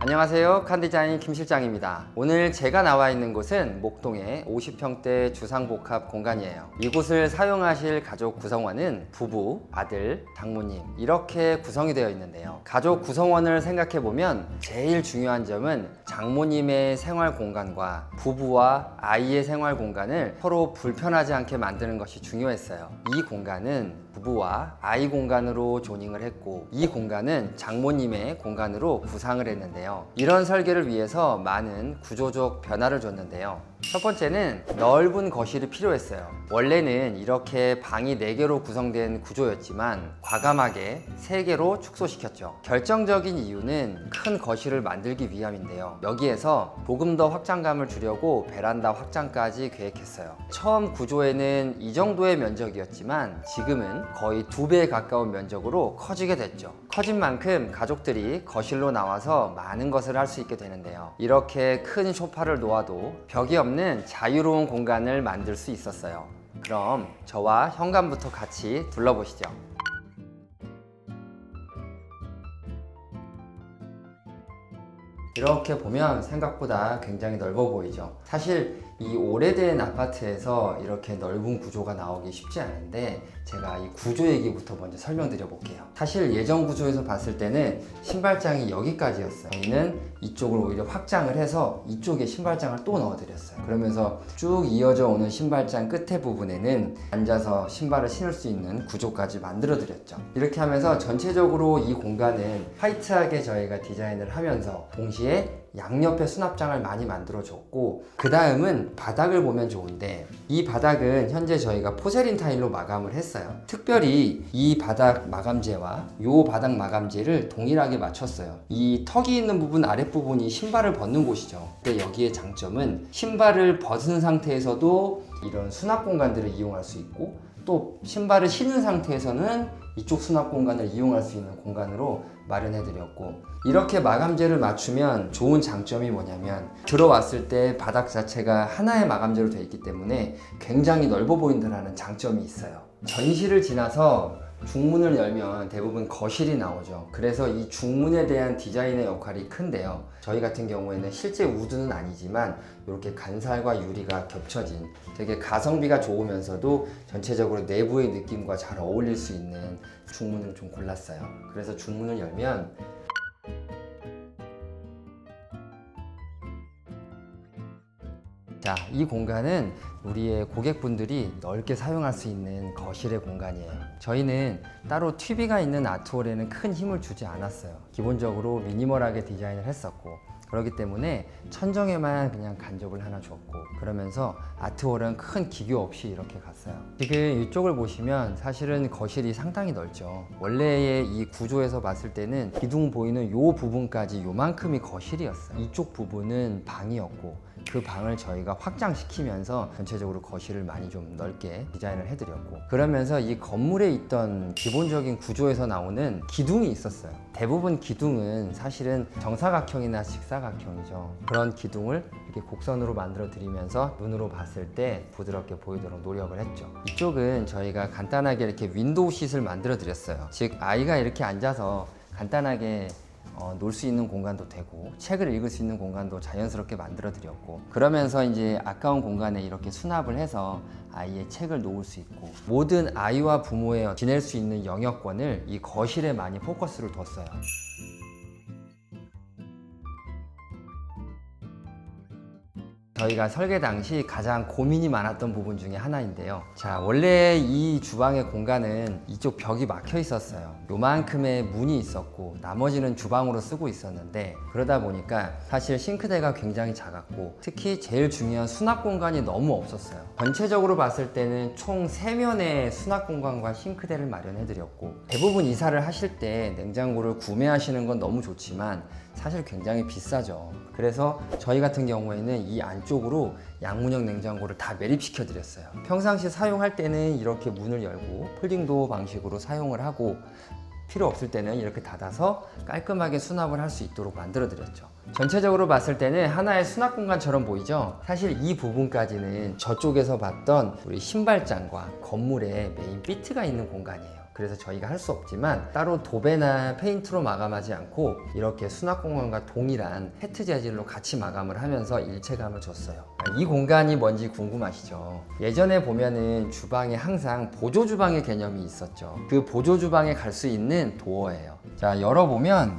안녕하세요. 칸디자인 김 실장입니다. 오늘 제가 나와 있는 곳은 목동의 50평대 주상복합 공간이에요. 이곳을 사용하실 가족 구성원은 부부, 아들, 장모님 이렇게 구성이 되어 있는데요. 가족 구성원을 생각해 보면 제일 중요한 점은 장모님의 생활 공간과 부부와 아이의 생활 공간을 서로 불편하지 않게 만드는 것이 중요했어요. 이 공간은 부부와 아이 공간으로 조닝을 했고 이 공간은 장모님의 공간으로 구상을 했는데요. 이런 설계를 위해서 많은 구조적 변화를 줬는데요. 첫 번째는 넓은 거실이 필요했어요. 원래는 이렇게 방이 4개로 구성된 구조였지만 과감하게 3개로 축소시켰죠. 결정적인 이유는 큰 거실을 만들기 위함인데요. 여기에서 조금 더 확장감을 주려고 베란다 확장까지 계획했어요. 처음 구조에는 이 정도의 면적이었지만 지금은 거의 두 배에 가까운 면적으로 커지게 됐죠. 커진 만큼 가족들이 거실로 나와서 많은 것을 할 수 있게 되는데요. 이렇게 큰 소파를 놓아도 벽이 없는 자유로운 공간을 만들 수 있었어요. 그럼 저와 현관부터 같이 둘러보시죠. 이렇게 보면 생각보다 굉장히 넓어 보이죠. 사실 이 오래된 아파트에서 이렇게 넓은 구조가 나오기 쉽지 않은데 제가 이 구조 얘기부터 먼저 설명드려 볼게요. 사실 예전 구조에서 봤을 때는 신발장이 여기까지였어요. 저희는 이쪽을 오히려 확장을 해서 이쪽에 신발장을 또 넣어드렸어요. 그러면서 쭉 이어져 오는 신발장 끝에 부분에는 앉아서 신발을 신을 수 있는 구조까지 만들어 드렸죠. 이렇게 하면서 전체적으로 이 공간은 화이트하게 저희가 디자인을 하면서 동시에 양옆에 수납장을 많이 만들어 줬고 그 다음은 바닥을 보면 좋은데 이 바닥은 현재 저희가 포세린 타일로 마감을 했어요. 특별히 이 바닥 마감재와 요 바닥 마감재를 동일하게 맞췄어요. 이 턱이 있는 부분 아랫부분이 신발을 벗는 곳이죠. 근데 여기에 장점은 신발을 벗은 상태에서도 이런 수납 공간들을 이용할 수 있고 또 신발을 신은 상태에서는 이쪽 수납 공간을 이용할 수 있는 공간으로 마련해 드렸고 이렇게 마감재를 맞추면 좋은 장점이 뭐냐면 들어왔을 때 바닥 자체가 하나의 마감재로 되어 있기 때문에 굉장히 넓어 보인다는 장점이 있어요. 전시를 지나서 중문을 열면 대부분 거실이 나오죠. 그래서 이 중문에 대한 디자인의 역할이 큰데요. 저희 같은 경우에는 실제 우드는 아니지만 이렇게 간살과 유리가 겹쳐진 되게 가성비가 좋으면서도 전체적으로 내부의 느낌과 잘 어울릴 수 있는 중문을 좀 골랐어요. 그래서 중문을 열면 자, 이 공간은 우리의 고객분들이 넓게 사용할 수 있는 거실의 공간이에요. 저희는 따로 튜비가 있는 아트홀에는 큰 힘을 주지 않았어요. 기본적으로 미니멀하게 디자인을 했었고, 그렇기 때문에 천정에만 그냥 간접을 하나 줬고, 그러면서 아트홀은 큰 기교 없이 이렇게 갔어요. 지금 이쪽을 보시면 사실은 거실이 상당히 넓죠. 원래의 이 구조에서 봤을 때는 기둥 보이는 요 부분까지 요만큼이 거실이었어요. 이쪽 부분은 방이었고, 그 방을 저희가 확장시키면서 전체적으로 거실을 많이 좀 넓게 디자인을 해드렸고 그러면서 이 건물에 있던 기본적인 구조에서 나오는 기둥이 있었어요. 대부분 기둥은 사실은 정사각형이나 직사각형이죠. 그런 기둥을 이렇게 곡선으로 만들어 드리면서 눈으로 봤을 때 부드럽게 보이도록 노력을 했죠. 이쪽은 저희가 간단하게 이렇게 윈도우 싯을 만들어 드렸어요. 즉 아이가 이렇게 앉아서 간단하게 어, 놀 수 있는 공간도 되고 책을 읽을 수 있는 공간도 자연스럽게 만들어 드렸고 그러면서 이제 아까운 공간에 이렇게 수납을 해서 아이의 책을 놓을 수 있고 모든 아이와 부모의 지낼 수 있는 영역권을 이 거실에 많이 포커스를 뒀어요. 저희가 설계 당시 가장 고민이 많았던 부분 중에 하나인데요. 자, 원래 이 주방의 공간은 이쪽 벽이 막혀 있었어요. 요만큼의 문이 있었고, 나머지는 주방으로 쓰고 있었는데, 그러다 보니까 사실 싱크대가 굉장히 작았고, 특히 제일 중요한 수납 공간이 너무 없었어요. 전체적으로 봤을 때는 총 3면의 수납 공간과 싱크대를 마련해 드렸고, 대부분 이사를 하실 때 냉장고를 구매하시는 건 너무 좋지만, 사실 굉장히 비싸죠. 그래서 저희 같은 경우에는 이 안쪽으로 양문형 냉장고를 다 매립시켜 드렸어요. 평상시 사용할 때는 이렇게 문을 열고 폴딩도 방식으로 사용을 하고 필요 없을 때는 이렇게 닫아서 깔끔하게 수납을 할 수 있도록 만들어 드렸죠. 전체적으로 봤을 때는 하나의 수납 공간처럼 보이죠? 사실 이 부분까지는 저쪽에서 봤던 우리 신발장과 건물의 메인 피트가 있는 공간이에요. 그래서 저희가 할 수 없지만 따로 도배나 페인트로 마감하지 않고 이렇게 수납 공간과 동일한 해트 재질로 같이 마감을 하면서 일체감을 줬어요. 이 공간이 뭔지 궁금하시죠? 예전에 보면은 주방에 항상 보조 주방의 개념이 있었죠. 그 보조 주방에 갈 수 있는 도어예요. 자, 열어보면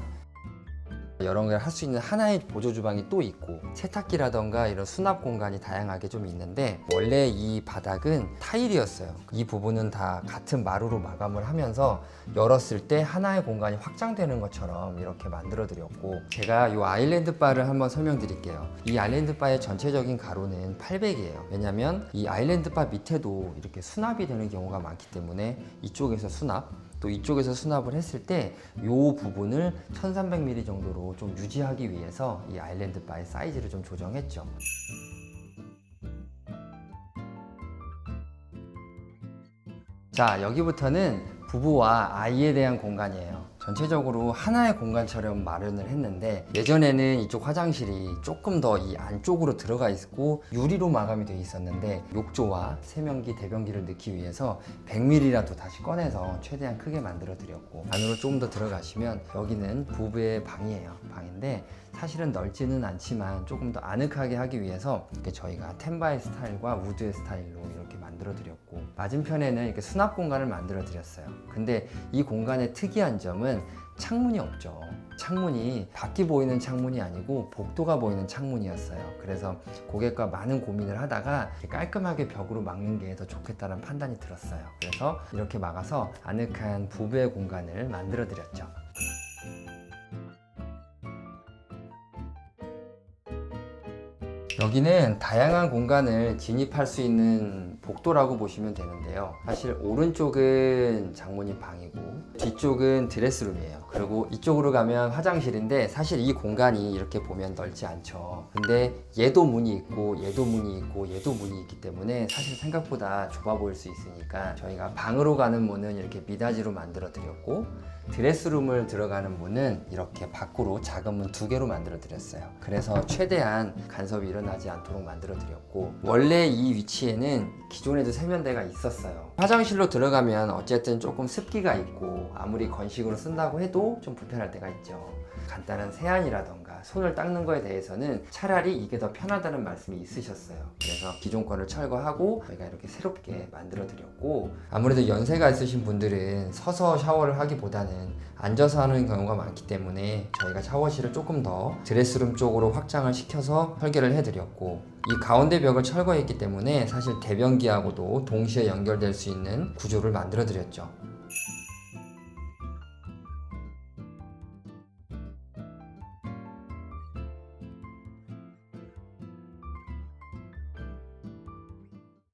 여러 가지 할수 있는 하나의 보조 주방이 또 있고 세탁기라던가 이런 수납 공간이 다양하게 좀 있는데 원래 이 바닥은 타일이었어요. 이 부분은 다 같은 마루로 마감을 하면서 열었을 때 하나의 공간이 확장되는 것처럼 이렇게 만들어 드렸고 제가 이 아일랜드 바를 한번 설명드릴게요. 이 아일랜드 바의 전체적인 가로는 800이에요. 왜냐면 이 아일랜드 바 밑에도 이렇게 수납이 되는 경우가 많기 때문에 이쪽에서 수납 또 이쪽에서 수납을 했을 때 이 부분을 1300mm 정도로 좀 유지하기 위해서 이 아일랜드 바의 사이즈를 좀 조정했죠. 자, 여기부터는 부부와 아이에 대한 공간이에요. 전체적으로 하나의 공간처럼 마련을 했는데 예전에는 이쪽 화장실이 조금 더 이 안쪽으로 들어가 있고 유리로 마감이 돼 있었는데 욕조와 세면기, 대변기를 넣기 위해서 100mm라도 다시 꺼내서 최대한 크게 만들어 드렸고 안으로 조금 더 들어가시면 여기는 부부의 방이에요. 방인데 사실은 넓지는 않지만 조금 더 아늑하게 하기 위해서 이렇게 저희가 텐바이 스타일과 우드의 스타일로 이렇게 만들어 드렸고 맞은편에는 이렇게 수납 공간을 만들어 드렸어요. 근데 이 공간의 특이한 점은 창문이 없죠. 창문이 밖이 보이는 창문이 아니고 복도가 보이는 창문이었어요. 그래서 고객과 많은 고민을 하다가 깔끔하게 벽으로 막는 게 더 좋겠다는 판단이 들었어요. 그래서 이렇게 막아서 아늑한 부부의 공간을 만들어 드렸죠. 여기는 다양한 공간을 진입할 수 있는 복도라고 보시면 되는데요. 사실 오른쪽은 장모님 방이고 뒤쪽은 드레스룸이에요. 그리고 이쪽으로 가면 화장실인데 사실 이 공간이 이렇게 보면 넓지 않죠. 근데 얘도 문이 있고 얘도 문이 있고 얘도 문이 있기 때문에 사실 생각보다 좁아 보일 수 있으니까 저희가 방으로 가는 문은 이렇게 미닫이로 만들어 드렸고 드레스룸을 들어가는 문은 이렇게 밖으로 작은 문 두 개로 만들어 드렸어요. 그래서 최대한 간섭이 일어나지 않도록 만들어 드렸고 원래 이 위치에는 기존에도 세면대가 있었어요. 화장실로 들어가면 어쨌든 조금 습기가 있고 아무리 건식으로 쓴다고 해도 좀 불편할 때가 있죠. 간단한 세안이라던가 손을 닦는 거에 대해서는 차라리 이게 더 편하다는 말씀이 있으셨어요. 그래서 기존 거를 철거하고 저희가 이렇게 새롭게 만들어 드렸고 아무래도 연세가 있으신 분들은 서서 샤워를 하기보다는 앉아서 하는 경우가 많기 때문에 저희가 샤워실을 조금 더 드레스룸 쪽으로 확장을 시켜서 설계를 해드렸고 이 가운데 벽을 철거했기 때문에 사실 대변기하고도 동시에 연결될 수 있는 구조를 만들어 드렸죠.